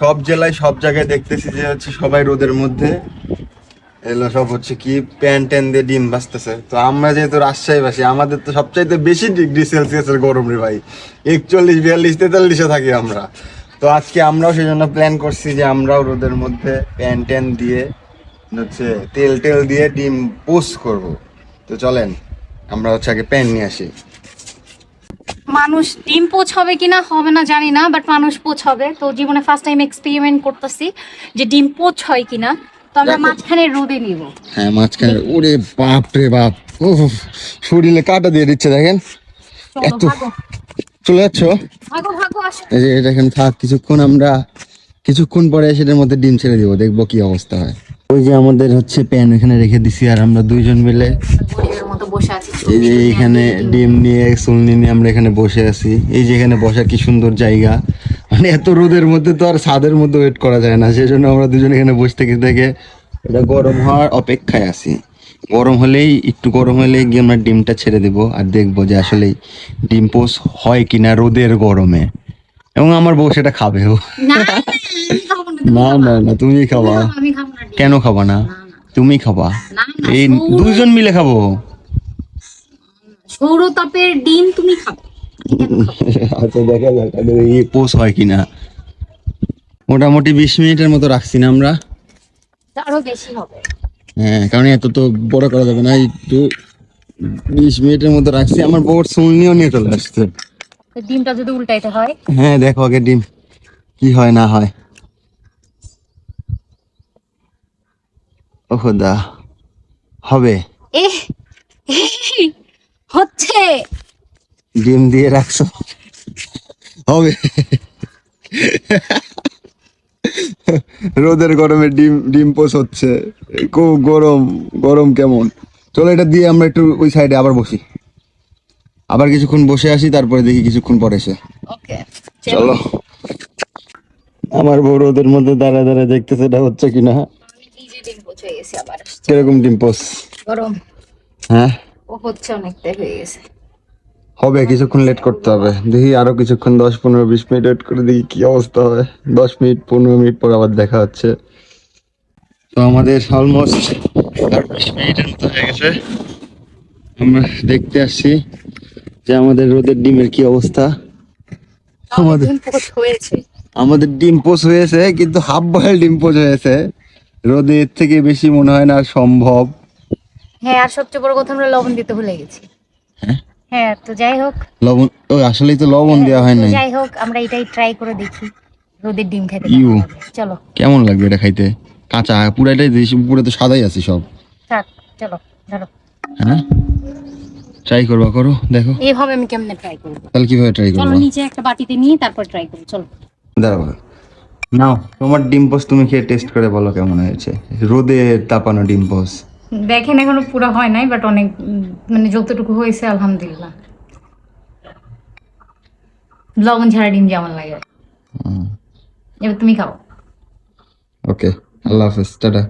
সব জেলায় সব জায়গায় দেখতেছি যে হচ্ছে সবাই রোদের মধ্যে। এগুলো সব হচ্ছে কি প্যান ট্যান দিয়ে ডিম বাঁচতেছে তো আমরা যেহেতু রাজশাহী বাসী আমাদের তো সবচাইতে বেশি ডিগ্রি সেলসিয়াসের গরম রে ভাই। একচল্লিশ, বিয়াল্লিশ, তেতাল্লিশে থাকি আমরা। তো আজকে আমরাও সেই জন্য প্ল্যান করছি যে আমরাও রোদের মধ্যে প্যান ট্যান দিয়ে হচ্ছে তেল টেল দিয়ে ডিম পোস্ট করব। তো চলেন, আমরা হচ্ছে আগে প্যান নিয়ে আসি। মানুষ ডিম পোচ হবে কিনা হবে না জানি না বাট মানুষ পোচ হবে তো জীবনে ফার্স্ট টাইম এক্সপেরিমেন্ট করতেছি যে ডিম পোচ হয় কিনা। তো আমরা মাঝখানে রোদে নিব। হ্যাঁ মাঝখানে ওরে বাপ রে বাপ। ও শরীরে কাটা দিয়ে দিচ্ছে দেখেন। এত চলে যাচ্ছ? এই যে এটা এখানে থাক কিছুক্ষণ আমরা কিছুক্ষণ পরে সেটার মধ্যে ডিম ছেড়ে দিব দেখব কি অবস্থা হয়। ওই যে আমাদের হচ্ছে প্যান এখানে রেখে দিছি আর আমরা দুইজন মিলে এই যে এখানে ডিম নিয়ে সুলনি নিয়ে আমরা এখানে বসে আছি এই যে এখানে বসার কি সুন্দর জায়গা মানে এত রোদের মধ্যে তো আর ছাদের মধ্যে ওয়েট করা যায় না সেই জন্য আমরা দুজন এখানে বসে থেকে থেকে এটা গরম হওয়ার অপেক্ষায় আছি গরম হলেই একটু গরম হলেই গিয়ে আমরা ডিমটা ছেড়ে দেব আর দেখব যে আসলে ডিম পোস হয় কিনা রোদের গরমে এবং আমার বউ সেটা খাবেও না না, না তুমি খাবা। কেন খাবা না। তুমি খাবা। এই দুইজন মিলে খাব। সৌরতাপের ডিম তুমি খাবে। আচ্ছা দেখা যাক এই পোষ হয় কিনা। মোটামুটি বিশ মিনিটের মতো রাখছি না আমরা। আরও বেশি হবে। হ্যাঁ কারণ এত তো বড় করা যাবে না। একটু বিশ মিনিটের মতো রাখছি। আমার বউর সুলনিও নিয়ে চলে আসছে। ডিমটা যদি উল্টাইতে হয়। হ্যাঁ দেখো আগে ডিম। কি হয় না হয়। ও খোদা হবে এ হচ্ছে। ডিম দিয়ে রাখছো? হবে। রোদের গরমে ডিম ডিম পোষ হচ্ছে খুব গরম গরম কেমন? চলো এটা দিয়ে আমরা একটু ওই সাইডে আবার বসি। আবার কিছুক্ষণ বসে আসি তারপরে দেখি কিছুক্ষণ পরে এসে। চলো। আমার বউ রোদের মধ্যে দাঁড়া দাঁড়া দেখতেছে এটা হচ্ছে কিনা। গেছে আবার কীরকম ডিম পোষ গরম। হ্যাঁ? ও হচ্ছে অনেকটাই হয়ে গেছে। হবে কিছুক্ষণ লেট করতে হবে। দেখি আরও কিছুক্ষণ দশ পনেরো বিশ মিনিট ওয়েট করে দেখি কি অবস্থা হবে দশ মিনিট পনেরো মিনিট পর আবার দেখা হচ্ছে। তো আমাদের অলমোস্ট আর বিশ মিনিটের মতো হয়ে গেছে। আমরা দেখতে আসছি যে আমাদের রোদের ডিমের কি অবস্থা। আমাদের হয়েছে। আমাদের ডিম পোষ হয়েছে কিন্তু হাফ বয়েল ডিম পোষ হয়েছে। রোদে এর থেকে বেশি মনে হয় না সম্ভব। হ্যাঁ আর সবচেয়ে বড় কথা আমরা লবণ দিতে ভুলে গেছি। হ্যাঁ? হ্যাঁ তো যাই হোক। লবণ ও আসলেই তো লবণ দেওয়া হয় না যাই হোক আমরা এটাই ট্রাই করে দেখি রোদের ডিম খেতে ইউ। চলো। কেমন লাগবে এটা খাইতে? কাঁচা পুরাটাই দেশি পুরো তো সাদাই আছে সব। থাক চলো ধরো। হ্যাঁ? ট্রাই করবা করো দেখো। এইভাবে আমি কেমনে ট্রাই করব? তাহলে কীভাবে ট্রাই করব? চলো নিচে একটা বাটিতে নিয়ে তারপর ট্রাই করব চলো। দাঁড়াও। নাও তোমার ডিম পোস্ট তুমি খেয়ে টেস্ট করে বলো কেমন হয়েছে। রোদে তাপানো ডিম পোস্ট। দেখেন এখনও পুরো হয় নাই বাট অনেক মানে যতটুকু হয়েছে আলহামদুলিল্লাহ। লবণ ছাড়া ডিম যেমন লাগে। এবার তুমি খাও। ওকে আল্লাহ হাফেজ টাটা।